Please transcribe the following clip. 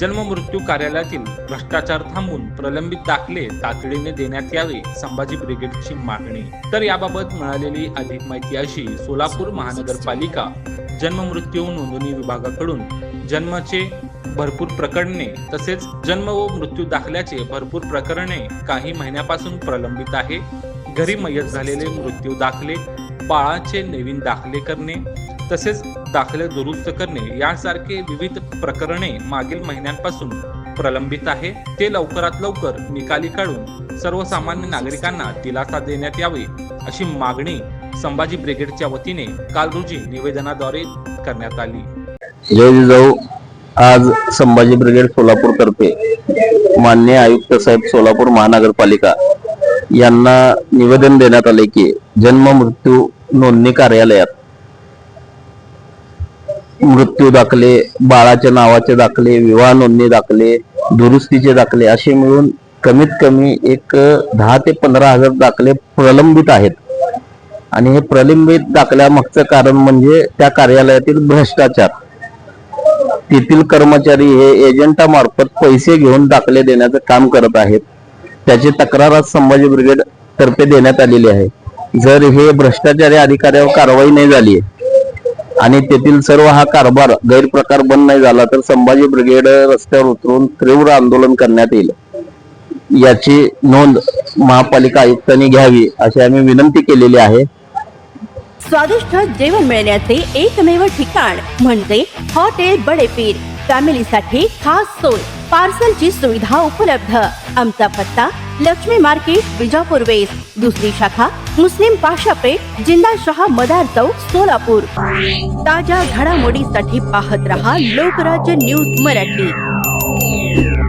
जन्म मृत्यू कार्यालयातील भ्रष्टाचार थांबून प्रलंबित दाखले तातडीने देण्यात यावे संभाजी ब्रिगेडची मागणी. तर याबाबत मिळालेली अधिक माहिती अशी सोलापूर महानगरपालिका जन्म मृत्यू नोंदणी विभागाकडून जन्माचे भरपूर प्रकरणे तसेच जन्म व मृत्यू दाखल्याचे भरपूर प्रकरणे काही महिन्यापासून प्रलंबित आहे. घरी मयत झालेले मृत्यू दाखले बाळाचे नवीन दाखले करणे तसेच दाखले दुरुस्त करणे यासारखे विविध प्रकरणे मागील महिन्यांपासून प्रलंबित आहे. ते लवकरात लवकर निकाली काढून सर्वसामान्य नागरिकांना दिलासा देण्यात यावे अशी मागणी संभाजी ब्रिगेडच्या वतीने काल रोजी निवेदनाद्वारे करण्यात आली. जय जिजाऊ आज संभाजी ब्रिगेड सोलापूर तर्फे मान्य आयुक्त साहेब सोलापूर महानगरपालिका यांना निवेदन देण्यात आले की जन्म मृत्यू नोंदणी कार्यालयात मृत्यू दाखले बाळाच्या नावाचे दाखले विवाह नोंदणी दाखले दुरुस्तीचे दाखले असे मिळून कमीत कमी एक दहा ते पंधरा हजार दाखले प्रलंबित आहेत. आणि हे प्रलंबित दाखल्यामागचं कारण म्हणजे त्या कार्यालयातील भ्रष्टाचार. तेथील कर्मचारी हे एजंटामार्फत पैसे घेऊन दाखले देण्याचं काम करत आहेत. त्याची तक्रार आज संभाजी ब्रिगेड तर्फे देण्यात आलेली आहे. जर हे भ्रष्टाचारी अधिकाऱ्यावर कारवाई नाही झाली आणि तेथील सर्व हा कारभार गैरप्रकार बंद नाही झाला तर संभाजी ब्रिगेड रस्त्यावर उतरून तीव्र आंदोलन करण्यात येईल. याची नोंद महापालिका आयुक्तांनी घ्यावी अशी आम्ही विनंती केलेली आहे. स्वादिष्ट जेवण मिळण्याचे एकमेव ठिकाण म्हणजे हॉटेल बडेपीर. फॅमिलीसाठी खास सोय, पार्सलची सुविधा उपलब्ध. आमचा पत्ता लक्ष्मी मार्केट, विजापूर वेस्ट. दुसरी शाखा, मुस्लिम पाशा पेट ज़िंदा शाह मदार चौक, सोलापूर. ताज्या घडामोडीसाठी पाहत रहा लोकराज्य न्यूज़ मराठी.